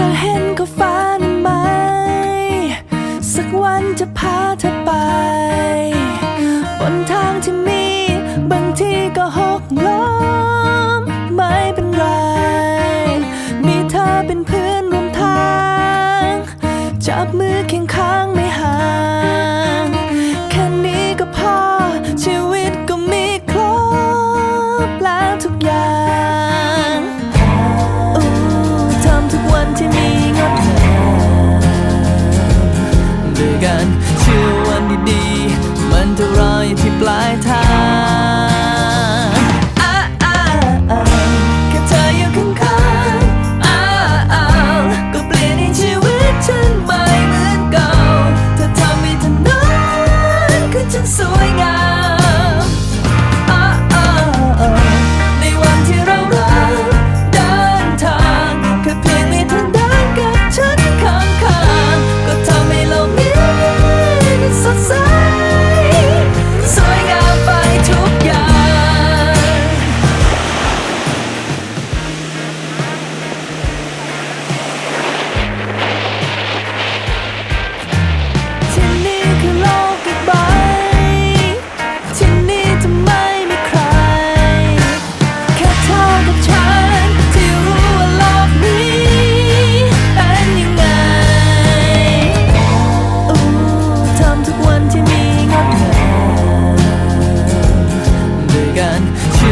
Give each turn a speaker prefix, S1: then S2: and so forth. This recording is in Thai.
S1: ธอเห็นก็ฟ้านนไหม สักวันจะพาเธอไป บนทางที่มี บางทีก็หกล้มไม่เป็นไร มีเธอเป็นเพื่อนร่วมทาง จับมือเคียงข้างไม่ห่าง กัน